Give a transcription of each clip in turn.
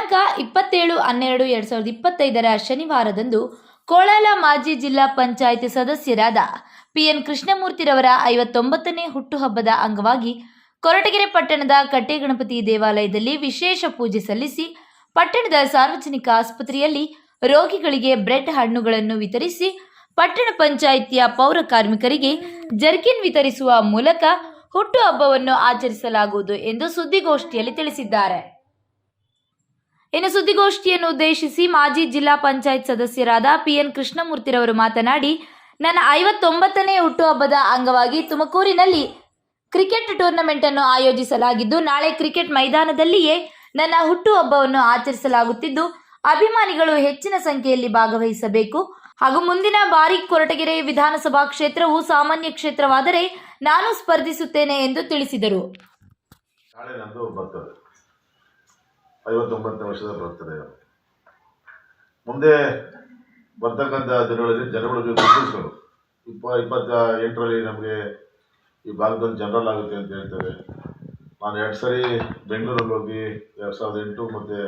ದಿನಾಂಕ ಇಪ್ಪತ್ತೇಳು ಹನ್ನೆರಡು ಎರಡು ಸಾವಿರದ ಇಪ್ಪತ್ತೈದರ ಶನಿವಾರದಂದು ಕೋಳಾಲ ಮಾಜಿ ಜಿಲ್ಲಾ ಪಂಚಾಯಿತಿ ಸದಸ್ಯರಾದ ಪಿಎನ್ ಕೃಷ್ಣಮೂರ್ತಿರವರ ಐವತ್ತೊಂಬತ್ತನೇ ಹುಟ್ಟುಹಬ್ಬದ ಅಂಗವಾಗಿ ಕೊರಟಗೆರೆ ಪಟ್ಟಣದ ಕಟ್ಟೆಗಣಪತಿ ದೇವಾಲಯದಲ್ಲಿ ವಿಶೇಷ ಪೂಜೆ ಸಲ್ಲಿಸಿ, ಪಟ್ಟಣದ ಸಾರ್ವಜನಿಕ ಆಸ್ಪತ್ರೆಯಲ್ಲಿ ರೋಗಿಗಳಿಗೆ ಬ್ರೆಡ್ ಹಣ್ಣುಗಳನ್ನು ವಿತರಿಸಿ, ಪಟ್ಟಣ ಪಂಚಾಯಿತಿಯ ಪೌರ ಕಾರ್ಮಿಕರಿಗೆ ಜರ್ಕಿನ್ ವಿತರಿಸುವ ಮೂಲಕ ಹುಟ್ಟುಹಬ್ಬವನ್ನು ಆಚರಿಸಲಾಗುವುದು ಎಂದು ಸುದ್ದಿಗೋಷ್ಠಿಯಲ್ಲಿ ತಿಳಿಸಿದ್ದಾರೆ. ಇನ್ನು ಸುದ್ದಿಗೋಷ್ಠಿಯನ್ನು ಉದ್ದೇಶಿಸಿ ಮಾಜಿ ಜಿಲ್ಲಾ ಪಂಚಾಯತ್ ಸದಸ್ಯರಾದ ಪಿಎನ್ ಕೃಷ್ಣಮೂರ್ತಿರವರು ಮಾತನಾಡಿ, ನನ್ನ ಐವತ್ತೊಂಬತ್ತನೇ ಹುಟ್ಟುಹಬ್ಬದ ಅಂಗವಾಗಿ ತುಮಕೂರಿನಲ್ಲಿ ಕ್ರಿಕೆಟ್ ಟೂರ್ನಮೆಂಟ್ ಅನ್ನು ಆಯೋಜಿಸಲಾಗಿದ್ದು, ನಾಳೆ ಕ್ರಿಕೆಟ್ ಮೈದಾನದಲ್ಲಿಯೇ ನನ್ನ ಹುಟ್ಟುಹಬ್ಬವನ್ನು ಆಚರಿಸಲಾಗುತ್ತಿದ್ದು, ಅಭಿಮಾನಿಗಳು ಹೆಚ್ಚಿನ ಸಂಖ್ಯೆಯಲ್ಲಿ ಭಾಗವಹಿಸಬೇಕು. ಹಾಗೂ ಮುಂದಿನ ಬಾರಿ ಕೊರಟಗೆರೆ ವಿಧಾನಸಭಾ ಕ್ಷೇತ್ರವು ಸಾಮಾನ್ಯ ಕ್ಷೇತ್ರವಾದರೆ ನಾನು ಸ್ಪರ್ಧಿಸುತ್ತೇನೆ ಎಂದು ತಿಳಿಸಿದರು. ಐವತ್ತೊಂಬತ್ತನೇ ವರ್ಷದ ಅವರು ಮುಂದೆ ಬರ್ತಕ್ಕಂಥ ದಿನಗಳಲ್ಲಿ ಜನಗಳಿಗೆ ಗುರುತಿಸ್ಬೇಕು ಇಪ್ಪ, ಇಪ್ಪತ್ತ ಎಂಟರಲ್ಲಿ ನಮಗೆ ಈ ಭಾಗದಲ್ಲಿ ಜನರಲ್ ಆಗುತ್ತೆ ಅಂತ ಹೇಳ್ತಾರೆ. ನಾನು ಎರಡು ಸರಿ ಬೆಂಗಳೂರಲ್ಲಿ ಹೋಗಿ ಎರಡು ಸಾವಿರದ ಎಂಟು ಮತ್ತು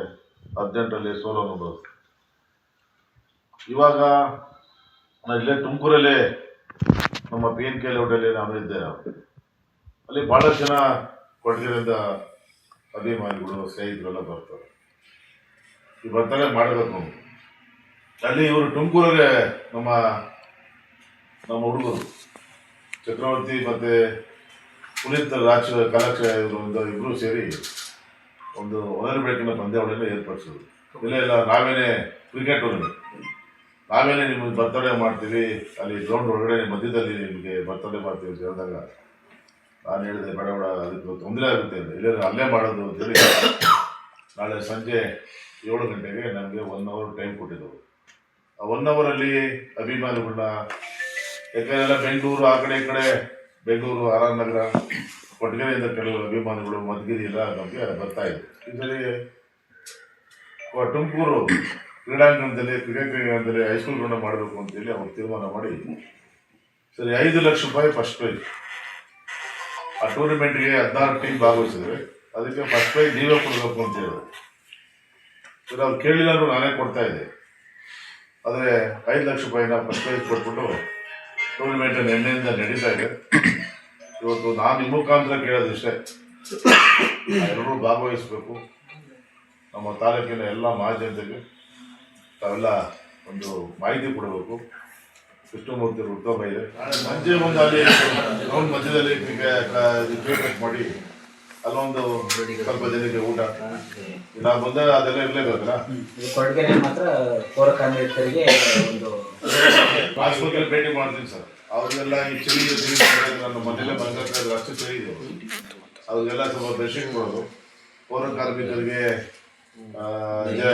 ಹದಿನೆಂಟರಲ್ಲಿ ಸೋಲೋ ಅನುಭವ ಇವಾಗ ನಾನು ಇಲ್ಲೇ ತುಮಕೂರಲ್ಲೇ ನಮ್ಮ ಪಿ ಎನ್ ಕೆ ಲೇಔಟಲ್ಲಿ ನಾನು ಇದ್ದೆ. ಅಲ್ಲಿ ಭಾಳಷ್ಟು ಜನ ಕೊಡಗಿರಿಂದ ಅಭಿಮಾನಿಗಳು ಸ್ನೇಹಿತರೆಲ್ಲ ಬರ್ತಾರೆ. ಈ ಬರ್ತಾರೆ, ಮಾಡಬೇಕು ಅಲ್ಲಿ ಇವರು ತುಮಕೂರಲ್ಲಿ ನಮ್ಮ ನಮ್ಮ ಹುಡುಗರು. ಚಕ್ರವರ್ತಿ ಮತ್ತೆ ಪುನೀತ್ ರಾಜ ಕಲಾಕ್ಷ ಇವರು ಇಬ್ಬರು ಸೇರಿ ಒಂದು ಒಂದನೇ ಬೆಳಕಿನ ಪಂದ್ಯಾವಳಿಯನ್ನು ಏರ್ಪಡಿಸೋದು ಇಲ್ಲ ಇಲ್ಲ ನಾವೇನೆ ಕ್ರಿಕೆಟ್ ಟೂರ್ನಮೆಂಟ್ ನಾವೇನೆ ನಿಮಗೆ ಬರ್ತಡೇ ಮಾಡ್ತೀವಿ, ಅಲ್ಲಿ ಗ್ರೌಂಡ್ ಒಳಗಡೆ ಮಧ್ಯದಲ್ಲಿ ನಿಮಗೆ ಬರ್ತಡೇ ಮಾಡ್ತೀವಿ ಅಂತ ಹೇಳಿದಾಗ ನಾನು ಹೇಳಿದೆ, ಬೇಡ ಬೇಡ, ಅದಕ್ಕೆ ತೊಂದರೆ ಆಗುತ್ತೆ ಅಂತ. ಇಲ್ಲ ಅಲ್ಲೇ ಮಾಡೋದು ಅಂತೇಳಿ ನಾಳೆ ಸಂಜೆ ಏಳು ಗಂಟೆಗೆ ನನಗೆ ಒನ್ ಅವರ್ ಟೈಮ್ ಕೊಟ್ಟಿದ್ದವು ಆ ಒನ್ ಅವರಲ್ಲಿ ಅಭಿಮಾನಿಗಳನ್ನ ಯಾಕಂದ್ರೆ ಬೆಂಗಳೂರು, ಆ ಕಡೆ ಈ ಕಡೆ ಬೆಂಗಳೂರು ಆರಾಮ್ ಆರ್ ನಗರ ಕೊಟ್ಟಗೆರೆಯಿಂದ ಕೆಲವು ಅಭಿಮಾನಿಗಳು ಮಧುಗಿರಿ ಎಲ್ಲ ನಮಗೆ ಬರ್ತಾ ಇದ್ರು ಇದರಲ್ಲಿ ತುಮಕೂರು ಕ್ರೀಡಾಂಗಣದಲ್ಲಿ, ಕ್ರಿಕೆಟ್ ಕ್ರೀಡಾಂಗಣದಲ್ಲಿ ಹೈಸ್ಕೂಲ್ ಗ್ರೌಂಡ್ ಮಾಡಬೇಕು ಅಂತೇಳಿ ಅವ್ರು ತೀರ್ಮಾನ ಮಾಡಿ, ಸರಿ, ಐದು ಲಕ್ಷ ರೂಪಾಯಿ ಫಸ್ಟ್ ಪ್ರೈಸ್ ಆ ಟೂರ್ನಮೆಂಟ್ಗೆ ಹದಿನಾರು ಟೀಮ್ ಭಾಗವಹಿಸಿದ್ರೆ ಅದಕ್ಕೆ ಫಸ್ಟ್ ಪ್ರೈಸ್ ನೀವೇ ಕೊಡಬೇಕು ಅಂತ ಹೇಳಿದ್ರು. ಅವ್ರು ಕೇಳಿಲ್ಲ ಅಂದ್ರೆ ನಾನೇ ಕೊಡ್ತಾ ಇದ್ದೆ. ಆದರೆ ಐದು ಲಕ್ಷ ರೂಪಾಯಿನ ಫಸ್ಟ್ ಪ್ರೈಸ್ ಕೊಟ್ಬಿಟ್ಟು ಟೂರ್ನಮೆಂಟ್ ನಿನ್ನೆಯಿಂದ ನಡೀತಾ ಇದೆ. ಇವತ್ತು ನಾನು ನಿಮ್ಮ ಮುಖಾಂತರ ಕೇಳೋದಿಷ್ಟೇ. ಎಲ್ಲರೂ ಭಾಗವಹಿಸಬೇಕು. ನಮ್ಮ ತಾಲೂಕಿನ ಎಲ್ಲ ಮಹಾಜನತೆಗೆ ತಾವೆಲ್ಲ ಒಂದು ಮಾಹಿತಿ ಕೊಡಬೇಕು. ಉತ್ತಮ ಇದೆ ಸಂಜೆ ಒಂದು ಅಲ್ಲಿ ಗ್ರೌಂಡ್ ಮಧ್ಯದಲ್ಲಿ ಟ್ರೀಟ್ಮೆಂಟ್ ಮಾಡಿ ಅಲ್ಲೊಂದು ಸ್ವಲ್ಪ ಜನಕ್ಕೆ ಊಟ. ನಾವು ಬಂದಾಗ ಅದೆಲ್ಲ ಇರಲೇಬೇಕಲ್ಲ? ಕೊಡಗೆರೆ ಮಾತ್ರ ಪೌರ ಕಾರ್ಮಿಕರಿಗೆ ಒಂದು ಆಸ್ಪತ್ರೆಗೆ ಭೇಟಿ ಮಾಡ್ತೀನಿ ಸರ್. ಅವ್ರಿಗೆಲ್ಲ ಈ ಚಳಿ ಚಳಿ ನನ್ನ ಮನೇಲೆ ಅಷ್ಟು ಚಳಿ ಇದೆ. ಅವ್ರಿಗೆಲ್ಲ ಸ್ವಲ್ಪ ಬೆಡ್ಶೀಟ್ ಕೊಡೋದು. ಪೌರ ಕಾರ್ಮಿಕರಿಗೆ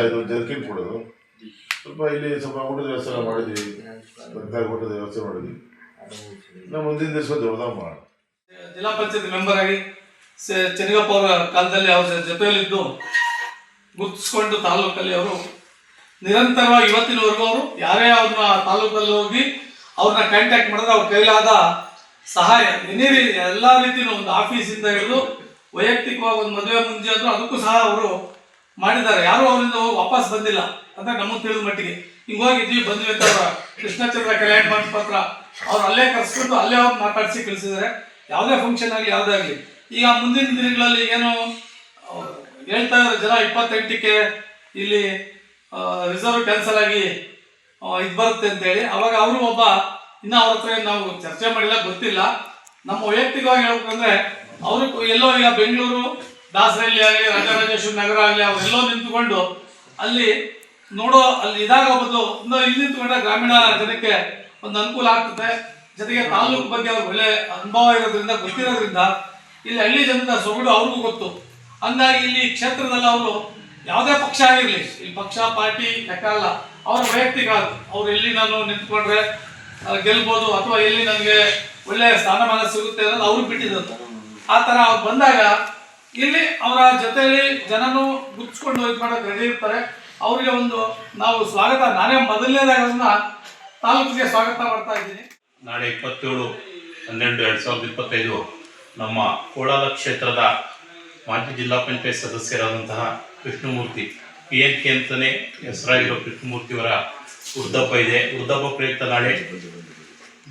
ಇದು ಜರ್ಕಿನ್ ಕೊಡೋದು. ಸ್ವಲ್ಪ ಇಲ್ಲಿ ಸ್ವಲ್ಪ ಊಟದ ವ್ಯವಸ್ಥೆ ಮಾಡಿದ್ವಿ ಬಂದಾಗ ಊಟದ ವ್ಯವಸ್ಥೆ ಮಾಡಿದ್ವಿ ನಾವು ಮುಂದಿನ ದಿವಸ ದೊಡ್ಡದಾಗ ಮಾಡೋಣ. ಜಿಲ್ಲಾ ಪಂಚಾಯತ್ ಮೆಂಬರ್ ಆಗಿ ಚೆನ್ನಿಗಪ್ಪ ಅವರ ಕಾಲದಲ್ಲಿ ಅವರ ಜೊತೆಯಲ್ಲಿದ್ದು ಗುರುತಿಸ್ಕೊಂಡು ತಾಲೂಕಲ್ಲಿ ಅವರು ನಿರಂತರವಾಗಿ ಇವತ್ತಿನವರೆಗೂ ಅವರು ಯಾರೇ ಅವ್ರನ್ನ ತಾಲೂಕಲ್ಲಿ ಹೋಗಿ ಅವ್ರನ್ನ ಕಾಂಟ್ಯಾಕ್ಟ್ ಮಾಡಿದ್ರೆ ಅವ್ರ ಕೈಲಾದ ಸಹಾಯ ಎನಿ ಎಲ್ಲ ರೀತಿಯೂ ಒಂದು ಆಫೀಸಿಂದ ಹಿಡಿದು ವೈಯಕ್ತಿಕವಾಗಿ ಒಂದು ಮದುವೆ ಅಂದ್ರೂ ಅದಕ್ಕೂ ಸಹ ಅವರು ಮಾಡಿದ್ದಾರೆ. ಯಾರು ಅವರಿಂದ ವಾಪಸ್ ಬಂದಿಲ್ಲ ಅಂತ ನಮಗೆ ತಿಳಿದ ಮಟ್ಟಿಗೆ. ಹಿಂಗ ಹೋಗಿದ್ವಿ, ಬಂದ್ವಿ ಅಂತ ಅವರ ಕೃಷ್ಣಚಂದ್ರ ಕಲ್ಯಾಣ ಮಂಟಪ ಹತ್ರ. ಅವ್ರು ಅಲ್ಲೇ ಕರ್ಸ್ಕೊಂಡು ಅಲ್ಲೇ ಅವ್ರು ಮಾತಾಡಿಸಿ ಕಳಿಸಿದ್ದಾರೆ. ಯಾವುದೇ ಫಂಕ್ಷನ್ ಆಗಲಿ, ಯಾವುದೇ ಆಗಲಿ. ಈಗ ಮುಂದಿನ ದಿನಗಳಲ್ಲಿ ಏನು ಹೇಳ್ತಾ ಇದ್ದಾರೆ ಜನ ಇಪ್ಪತ್ತೆಂಟಕ್ಕೆ ಇಲ್ಲಿ ರಿಸರ್ವ್ ಕ್ಯಾನ್ಸಲ್ ಆಗಿ ಇದು ಬರುತ್ತೆ ಅಂತೇಳಿ. ಅವಾಗ ಅವರು ಒಬ್ಬ, ಇನ್ನೂ ಅವ್ರ ಹತ್ರ ನಾವು ಚರ್ಚೆ ಮಾಡಿಲ್ಲ, ಗೊತ್ತಿಲ್ಲ. ನಮ್ಮ ವೈಯಕ್ತಿಕವಾಗಿ ಹೇಳ್ಬೇಕಂದ್ರೆ, ಅವರು ಎಲ್ಲೋ ಈಗ ಬೆಂಗಳೂರು ದಾಸರಳ್ಳಿ ಆಗಲಿ ರಾಜರಾಜೇಶ್ವರಿ ನಗರ ಆಗಲಿ, ಅವರೆಲ್ಲೋ ನಿಂತುಕೊಂಡು ಅಲ್ಲಿ ನೋಡೋ, ಅಲ್ಲಿ ಇದಾಗ ಬದಲು ಇಲ್ಲಿ ನಿಂತುಕೊಂಡ ಗ್ರಾಮೀಣ ಜನಕ್ಕೆ ಒಂದು ಅನುಕೂಲ ಆಗ್ತದೆ. ಜೊತೆಗೆ ತಾಲೂಕು ಬಗ್ಗೆ ಅವ್ರಿಗೆ ಒಳ್ಳೆ ಅನುಭವ ಇರೋದ್ರಿಂದ, ಗೊತ್ತಿರೋದ್ರಿಂದ ಇಲ್ಲಿ ಹಳ್ಳಿ ಜನದ ಸೊಗಡು ಅವ್ರಿಗೂ ಗೊತ್ತು. ಹಂಗಾಗಿ ಇಲ್ಲಿ ಕ್ಷೇತ್ರದಲ್ಲಿ ಅವರು ಯಾವುದೇ ಪಕ್ಷ ಆಗಿರಲಿ ಈ ಪಕ್ಷ, ಪಾರ್ಟಿ, ಲೆಕ್ಕ ಅಲ್ಲ, ಅವರ ವೈಯಕ್ತಿಕ ಅವ್ರು ಎಲ್ಲಿ ನಾನು ನಿಂತ್ಕೊಂಡ್ರೆ ಗೆಲ್ಬೋದು ಅಥವಾ ಎಲ್ಲಿ ನನಗೆ ಒಳ್ಳೆ ಸ್ಥಾನಮಾನ ಸಿಗುತ್ತೆ ಅನ್ನೋದು ಅವ್ರಿಗೆ ಬಿಟ್ಟಿದ್ದಂತ ಆ ಥರ ಅವ್ರು ಬಂದಾಗ ಇಲ್ಲಿ ಅವರ ಜೊತೆಯಲ್ಲಿ ಜನನು ಮುಚ್ಚಿಕೊಂಡು ಇದು ಮಾಡೋಕೆ ರೆಡಿ ಇರ್ತಾರೆ. ಅವರಿಗೆ ಒಂದು ನಾವು ಸ್ವಾಗತ, ನಾನೇ ಮೊದಲನೇದಾಗ ತಾಲೂಕಿಗೆ ಸ್ವಾಗತ ಮಾಡ್ತಾ ಇದ್ದೀನಿ. ನಾಳೆ ಇಪ್ಪತ್ತೇಳು, ಹನ್ನೆರಡು, ಎರಡು ಸಾವಿರದ ಇಪ್ಪತ್ತೈದು ನಮ್ಮ ಕೋಲಾರ ಕ್ಷೇತ್ರದ ಮಾಜಿ ಜಿಲ್ಲಾ ಪಂಚಾಯತ್ ಸದಸ್ಯರಾದಂತಹ ಕೃಷ್ಣಮೂರ್ತಿ ಪಿ ಎನ್ ಕೆ ಅಂತಲೇ ಹೆಸರಾಗಿರೋ ಕೃಷ್ಣಮೂರ್ತಿಯವರ ವೃದ್ಧಪ್ಪ ಇದೆ. ವೃದ್ಧಪ್ಪ ಪ್ರಯುಕ್ತ ನಾಳೆ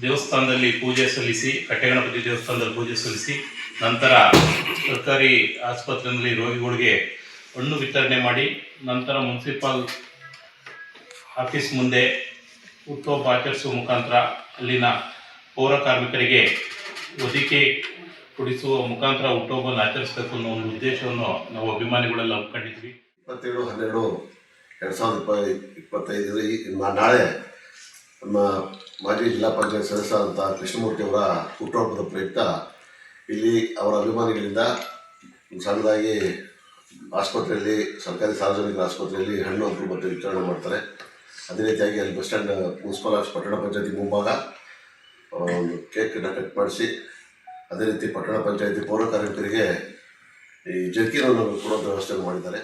ದೇವಸ್ಥಾನದಲ್ಲಿ ಪೂಜೆ ಸಲ್ಲಿಸಿ, ಕಟ್ಟೆಗಣಪತಿ ದೇವಸ್ಥಾನದಲ್ಲಿ ಪೂಜೆ ಸಲ್ಲಿಸಿ ನಂತರ ಸರ್ಕಾರಿ ಆಸ್ಪತ್ರೆಯಲ್ಲಿ ರೋಗಿಗಳಿಗೆ ಹಣ್ಣು ವಿತರಣೆ ಮಾಡಿ, ನಂತರ ಮುನ್ಸಿಪಾಲ್ ಆಫೀಸ್ ಮುಂದೆ ಹುಟ್ಟುಹಬ್ಬ ಆಚರಿಸುವ ಮುಖಾಂತರ ಅಲ್ಲಿನ ಪೌರ ಕಾರ್ಮಿಕರಿಗೆ ಒದಿಕೆ ಕೊಡಿಸುವ ಮುಖಾಂತರ ಹುಟ್ಟುಹಬ್ಬವನ್ನು ಆಚರಿಸಬೇಕು ಅನ್ನೋ ಒಂದು ಉದ್ದೇಶವನ್ನು ನಾವು ಅಭಿಮಾನಿಗಳೆಲ್ಲ ಒಪ್ಕೊಂಡಿದ್ವಿ. ಇಪ್ಪತ್ತೇಳು, ಹನ್ನೆರಡು, ಎರಡು ಸಾವಿರದ ಇಪ್ಪ ಇಪ್ಪತ್ತೈದರ ಈ ನಾಳೆ ನಮ್ಮ ಮಾಜಿ ಜಿಲ್ಲಾ ಪಂಚಾಯತ್ ಸದಸ್ಯ ಕೃಷ್ಣಮೂರ್ತಿ ಅವರ ಹುಟ್ಟುಹಬ್ಬದ ಪ್ರಯುಕ್ತ ಇಲ್ಲಿ ಅವರ ಅಭಿಮಾನಿಗಳಿಂದ ಸಣ್ಣದಾಗಿ ಆಸ್ಪತ್ರೆಯಲ್ಲಿ, ಸರ್ಕಾರಿ ಸಾರ್ವಜನಿಕರ ಆಸ್ಪತ್ರೆಯಲ್ಲಿ ಹಣ್ಣು ಹಂಪಲು ಮತ್ತು ವಿತರಣೆ ಮಾಡ್ತಾರೆ. ಅದೇ ರೀತಿಯಾಗಿ ಅಲ್ಲಿ ಬಸ್ ಸ್ಟ್ಯಾಂಡ್, ಮುನ್ಸಿಪಲ್ ಪಟ್ಟಣ ಪಂಚಾಯತಿ ಮುಂಭಾಗ ಒಂದು ಕೇಕನ್ನು ಕಟ್ ಮಾಡಿಸಿ, ಅದೇ ರೀತಿ ಪಟ್ಟಣ ಪಂಚಾಯತಿ ಪೌರ ಕಾರ್ಮಿಕರಿಗೆ ಈ ಜರ್ಕಿನನ್ನು ಕೊಡೋ ವ್ಯವಸ್ಥೆ ಮಾಡಿದ್ದಾರೆ.